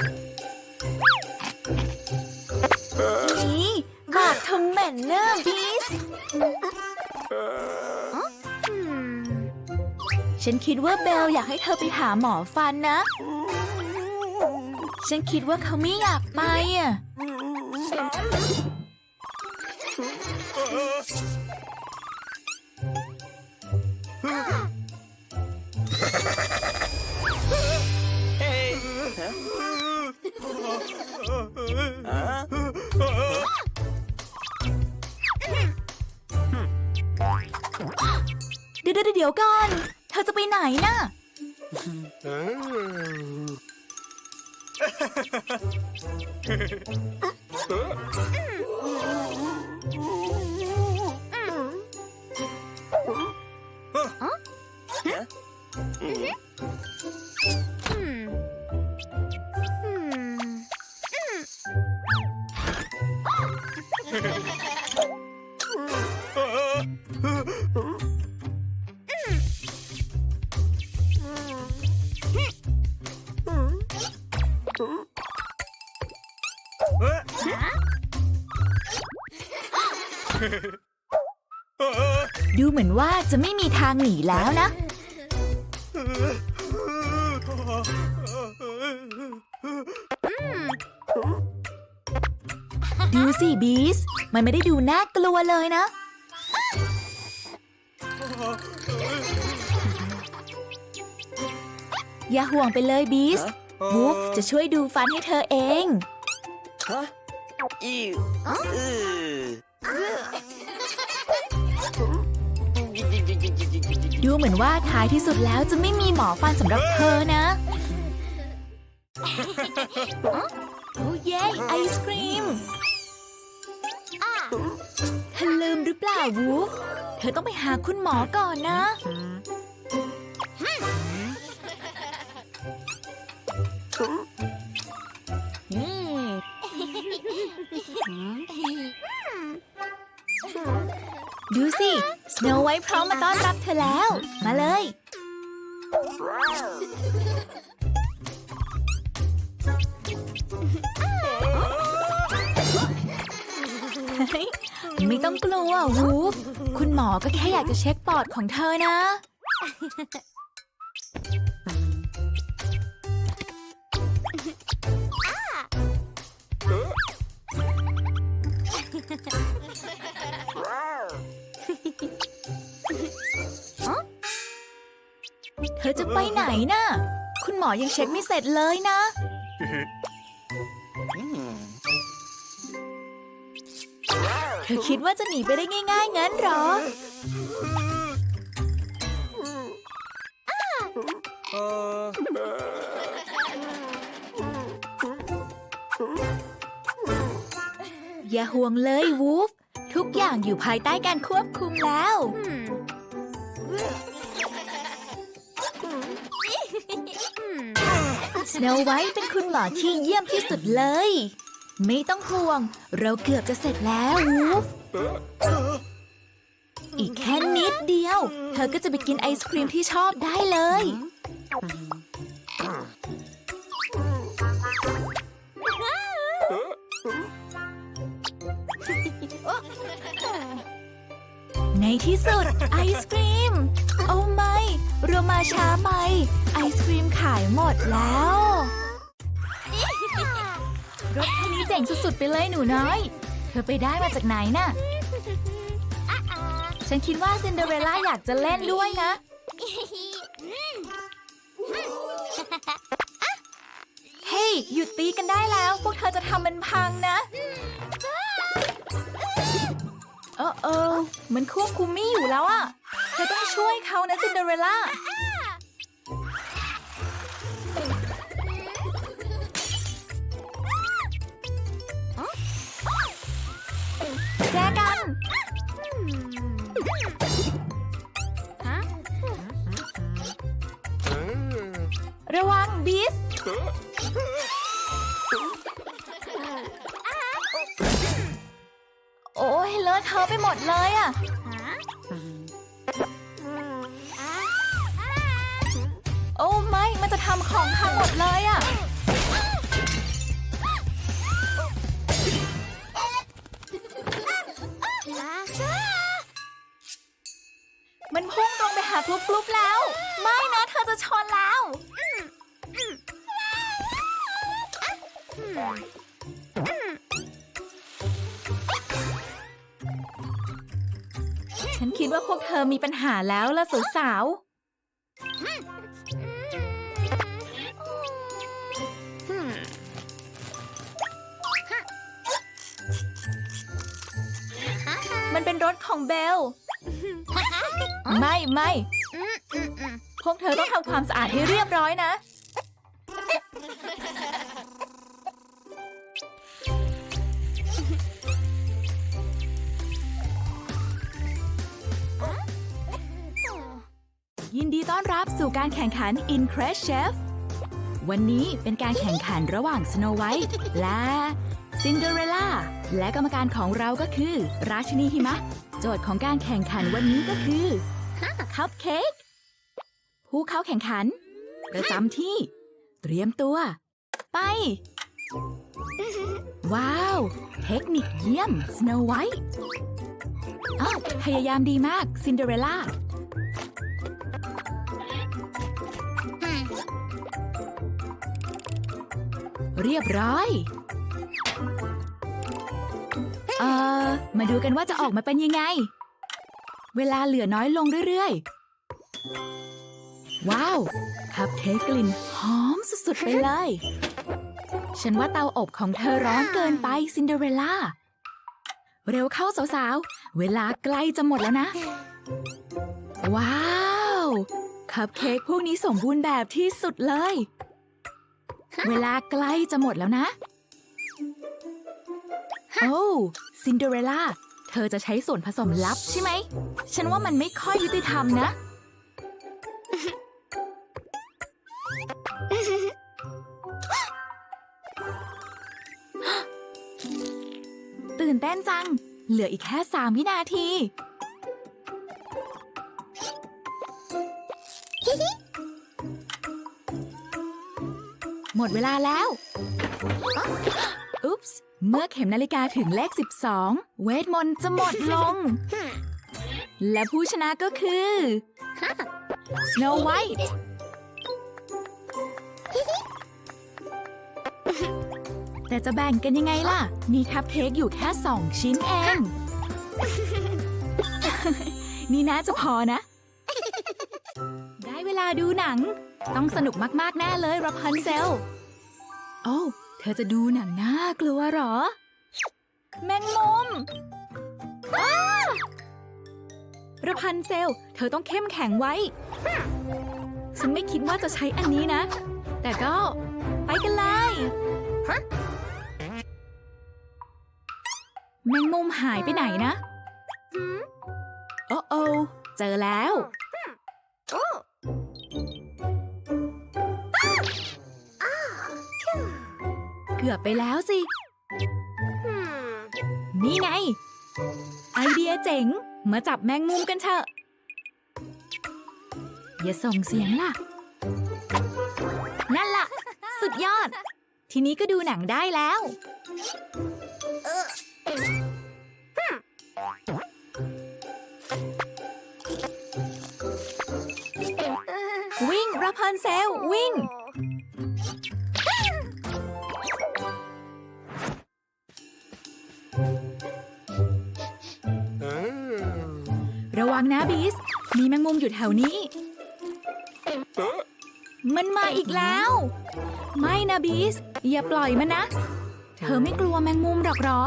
นี่บอกเธอเหม็นเนอะบีสฉันคิดว่าเบลอยากให้เธอไปหาหมอฟันนะ ฉันคิดว่าเขาไม่อยากไปอะ เดี๋ยวเดี๋ยวเดี๋ยวก่อน เธอจะไปไหนน่ะ ดูเหมือนว่าจะไม่มีทางหนีแล้วนะ ดูสิบีส มันไม่ได้ดูน่ากลัวเลยนะ อย่าห่วงไปเลยบีสวูฟจะช่วยดูฟันให้เธอเอง Huh? Ew. Ugh. ดูเหมือนว่าท้ายที่สุดแล้วจะไม่มีหมอฟันสำหรับเธอนะโอ้เย้ไอศครีมเธอลืมหรือเปล่าวูฟเธอต้องไปหาคุณหมอก่อนนะ ดูสิสโนไวท์พร้อมมาต้อนรับเธอแล้ว มาเลยเฮ้ยไม่ต้องกลัววูฟคุณหมอก็แค่อยากจะเช็คปอดของเธอนะ เธอจะไปไหนน่ะ คุณหมอยังเช็คไม่เสร็จเลยนะ เธอคิดว่าจะหนีไปได้ง่ายๆงั้นหรอ อย่าห่วงเลยวูฟ ทุกอย่างอยู่ภายใต้การควบคุมแล้ว สโนไวท์เป็นคุณหมอที่เยี่ยมที่สุดเลย ไม่ต้องห่วง เราเกือบจะเสร็จแล้ววูฟอีกแค่นิดเดียว เธอก็จะไปกินไอศครีมที่ชอบได้เลย ในที่สุด ไอศครีม โอ้ไม่เรามาช้าไป ไอศครีมขายหมดแล้วรถคันนี้เจ๋งสุดๆไปเลยหนูน้อย เธอไปได้มาจากไหนน่ะ ฉันคิดว่าซินเดอเรลล่าอยากจะเล่นด้วยนะ เฮ้ยหยุดตีกันได้แล้ว พวกเธอจะทำมันพังนะ มันควบคุมไม่อยู่แล้วอะเธอต้องช่วยเขานะซินเดอเรลล่า แจกัน ระวังบิส อ้ยเลอะเทอะไปหมดเลยอะโอ้ไม่ มันจะทำของพังหมดเลยอะ หาแล้วล่ะสาวๆมันเป็นรถของเบล ไม่ไม่พวกเธอต้องทำความสะอาดให้เรียบร้อยนะ ยินดีต้อนรับสู่การแข่งขัน In Crash Chef วันนี้เป็นการแข่งขันระหว่าง Snow White และ Cinderella และกรรมการของเราก็คือ ราชินีหิมะ โจทย์ของการแข่งขันวันนี้ก็คือคัพเค้กผู้เข้าแข่งขัน ประจำที่ เตรียมตัว ไป ว้าว เทคนิคเยี่ยม Snow White อ้าวพยายามดีมาก Cinderella เรี ยบร้อยเอ่อมาดูกันว่าจะออกมาเป็นยังไง เวลาเหลือน้อยลงเรื่อยๆ ว้าว คัพเค้กกลิ่นหอมสุดๆไปเลย ฉันว่าเตาอบของเธอร้อนเกินไปซินเดอเรลล่า เร็วเข้าสาวๆ เวลาใกล้จะหมดแล้วนะ ว้าว คัพเค้กพวกนี้สมบูรณ์แบบที่สุดเลย เวลาใกล้จะหมดแล้วนะ โอ้ซินเดอเรลล่า เธอจะใช้ส่วนผสมลับใช่ไหม ฉันว่ามันไม่ค่อยยุติธรรมนะ ตื่นเต้นจัง เหลืออีกแค่สามวินาที หมดเวลาแล้ว อุ๊ปส์ เมื่อเข็มนาฬิกาถึงเลข 12 เวทมนต์จะหมดลง และผู้ชนะก็คือ Snow White แต่จะแบ่งกันยังไงล่ะ มีคัพเค้กอยู่แค่สองชิ้นเอง นี่น่าจะพอนะได้เวลาดูหนัง ต้องสนุกมากๆแน่เลยรับพันเซล โอ้เธอจะดูหนังน่ากลัวเหรอ แมงมุมอ้าระพันเซล เธอต้องเข้มแข็งไว้ ฉันไม่คิดว่าจะใช้อันนี้นะ แต่ก็ไปกันเลยแมงมุมหายไปไหนนะ โอ้โอเจอแล้ว เกือบไปแล้วสิ นี่ไง ไอเดียเจ๋ง มาจับแมงมุมกันเถอะ อย่าส่งเสียงล่ะ นั่นล่ะ สุดยอด ทีนี้ก็ดูหนังได้แล้ว วิ่งราพันเซล วิ่ง วังนะบีส มีแมงมุมอยู่แถวนี้ มันมาอีกแล้ว ไม่นะบีส อย่าปล่อยมันนะ เธอไม่กลัวแมงมุมหรอกหรอ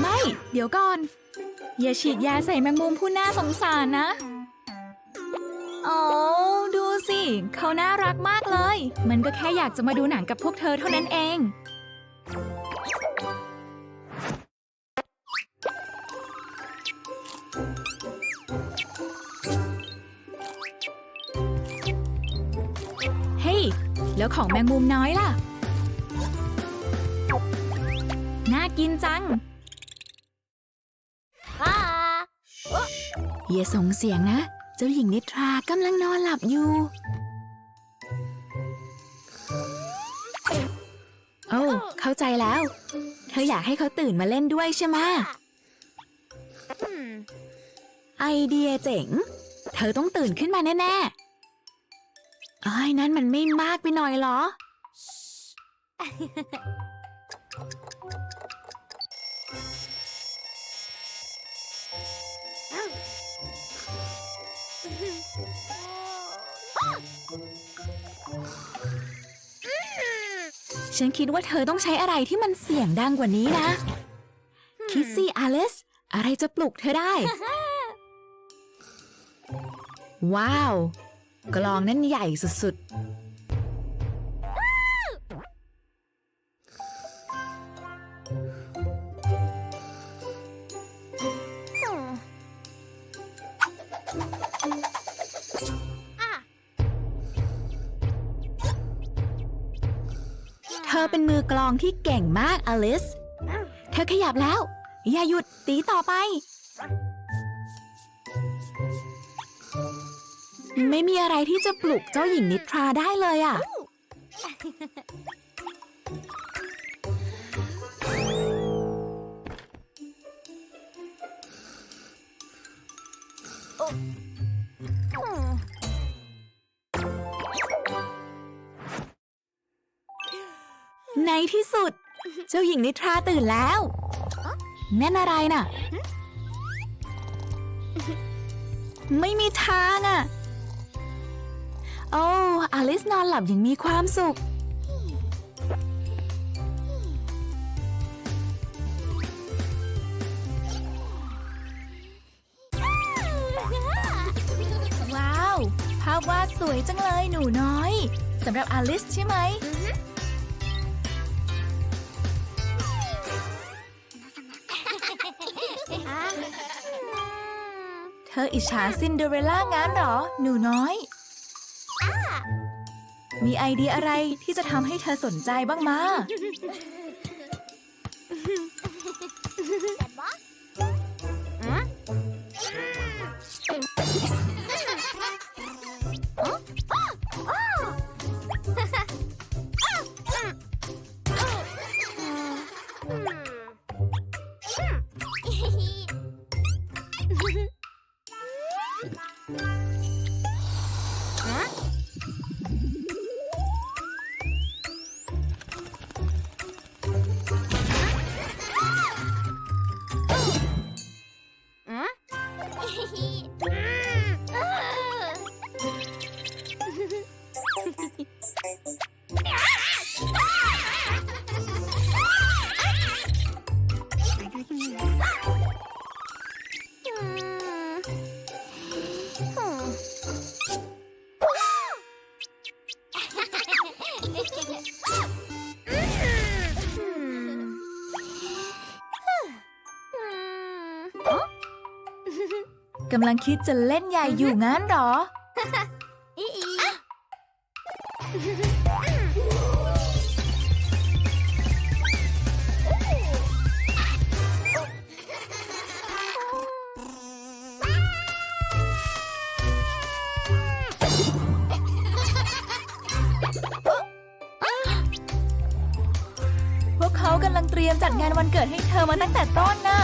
ไม่ เดี๋ยวก่อน อย่าฉีดยาใส่แมงมุมผู้น่าสงสารนะ โอ้ สิ เขาน่ารักมากเลย มันก็แค่อยากจะมาดูหนังกับพวกเธอเท่านั้นเอง เฮ้ย แล้วของแมงมุมน้อยล่ะ น่ากินจังอย่าส่งเสียงนะ เจ้าหญิงนิทรากำลังนอนหลับอยู่ เข้าใจแล้ว เธออยากให้เขาตื่นมาเล่นด้วยใช่ไหมไอเดียเจ๋ง เธอต้องตื่นขึ้นมาแน่ๆเอ้ยนั่นมันไม่มากไปหน่อยเหรอ ฉันคิดว่าเธอต้องใช้อะไรที่มันเสียงดังกว่านี้นะ คิดสิอลิสอะไรจะปลุกเธอได้ ว้าว กลองนั่นใหญ่สุดๆ เป็นมือกลองที่เก่งมากอลิส เธอขยับแล้ว อย่าหยุดตีต่อไป ไม่มีอะไรที่จะปลุกเจ้าหญิงนิทราได้เลยอะ เจ้าหญิงนิทราตื่นแล้ว นั่นอะไรน่ะ ไม่มีทางอะ โอ้อลิสนอนหลับอย่างมีความสุข ว้าว ภาพวาดสวยจังเลยหนูน้อยสำหรับอลิสใช่ไหม ออิจฉาซินเดอเรลล่างั้นเหรอ หนูน้อย มีไอเดียอะไรที่จะทำให้เธอสนใจบ้างมา กำลังคิดจะเล่นใหญ่อยู่งั้นหรอพวกเขากำลังเตรียมจัดงานวันเกิดให้เธอมาตั้งแต่ต้นน่ะ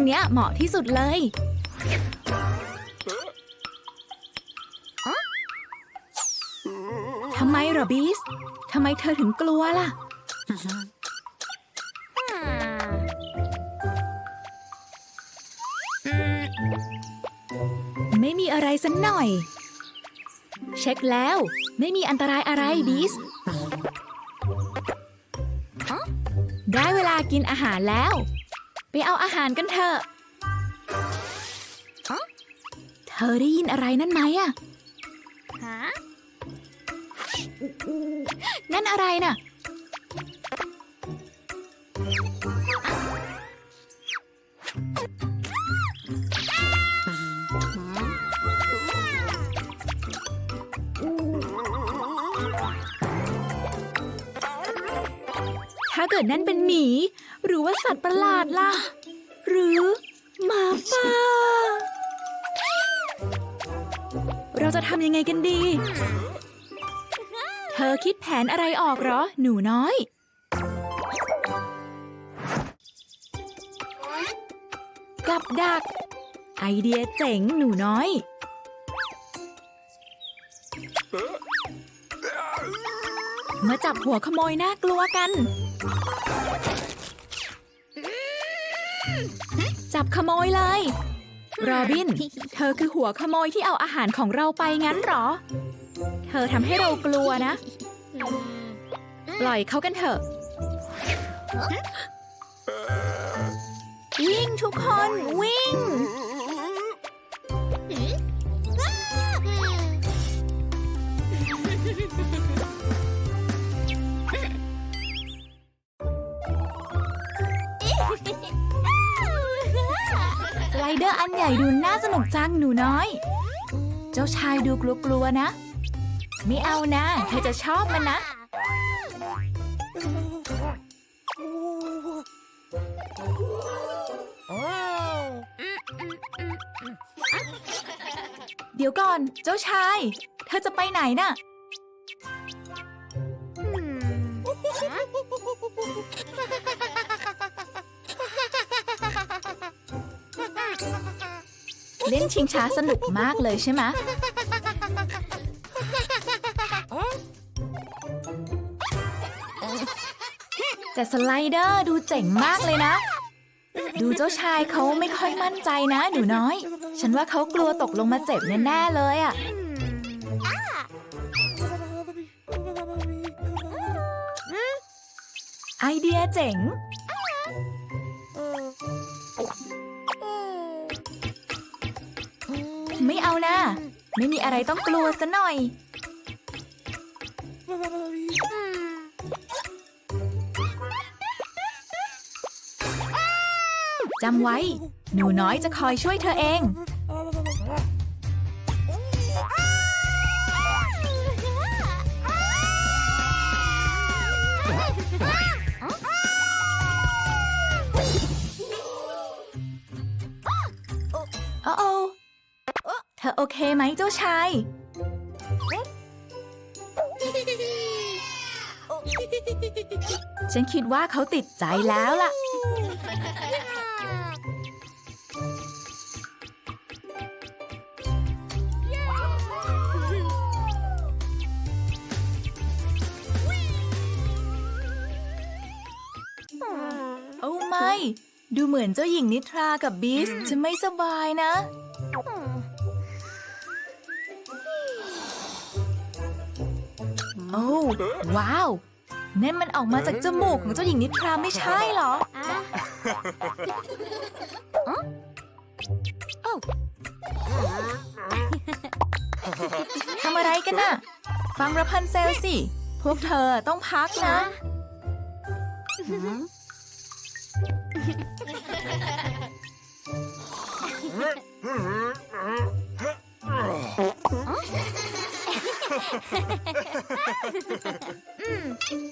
รงเนี้ยเหมาะที่สุดเลยทำไมเหรอบีสทำไมเธอถึงกลัวล่ะ ไม่มีอะไรสักหน่อย เช็คแล้ว ไม่มีอันตรายอะไรบีสได้เวลากินอาหารแล้ว ไปเอาอาหารกันเถอะ เธอได้ยินอะไรนั่นไหมอะนั่นอะไรน่ะ ถ้าเกิดนั่นเป็นหมี หรือว่าสัตว์ประหลาดล่ะ หรือหมาป่า เราจะทำยังไงกันดี เธอคิดแผนอะไรออกเหรอ หนูน้อย กับดัก ไอเดียเจ๋งหนูน้อย มาจับหัวขโมยน่ากลัวกัน จับขโมยเลย โรบิน เธอคือหัวขโมยที่เอาอาหารของเราไปงั้นเหรอ เธอทำให้เรากลัวนะ ปล่อยเขากันเถอะ วิ่งทุกคนวิ่ง ออันใหญ่ดูน่าสนุกจังหนูน้อย เจ้าชายดูกลัวๆนะ ไม่เอานะเธอจะชอบมันนะ เดี๋ยวก่อนเจ้าชาย เธอจะไปไหนน่ะ ชิงช้าสนุกมากเลยใช่ไหมแต่สไลเดอร์ดูเจ๋งมากเลยนะ ดูเจ้าชายเขาไม่ค่อยมั่นใจนะหนูน้อย ฉันว่าเขากลัวตกลงมาเจ็บแน่ๆเลยอะไอเดียเจ๋ง นะไม่มีอะไรต้องกลัวซะหน่อย จำไว้ หนูน้อยจะคอยช่วยเธอเอง โอเคไหมเจ้าชาย ฉันคิดว่าเขาติดใจแล้วล่ะ โอ้ไม่ ดูเหมือนเจ้าหญิงนิทรากับบีสจะไม่สบายนะ โอ้ว้าวนั่นมันออกมาจากจมูกของเจ้าหญิงนิทราไม่ใช่เหรอทำอะไรกันน่ะ ฟังระพันเซลสิ พวกเธอต้องพักนะ うん。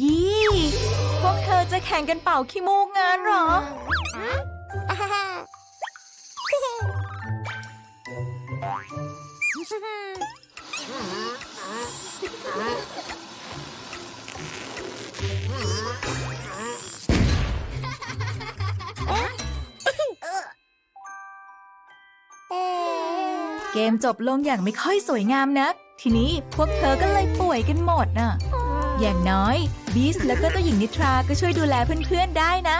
ยี่พวกเธอจะแข่งกันเป่าขี้มูกงานเหรอ เกมจบลงอย่างไม่ค่อยสวยงามนัก ทีนี้พวกเธอก็เลยป่วยกันหมดน่ะ อย่างน้อยบีสแล้วก็เจ้าหญิงนิทราก็ช่วยดูแลเพื่อนๆได้นะ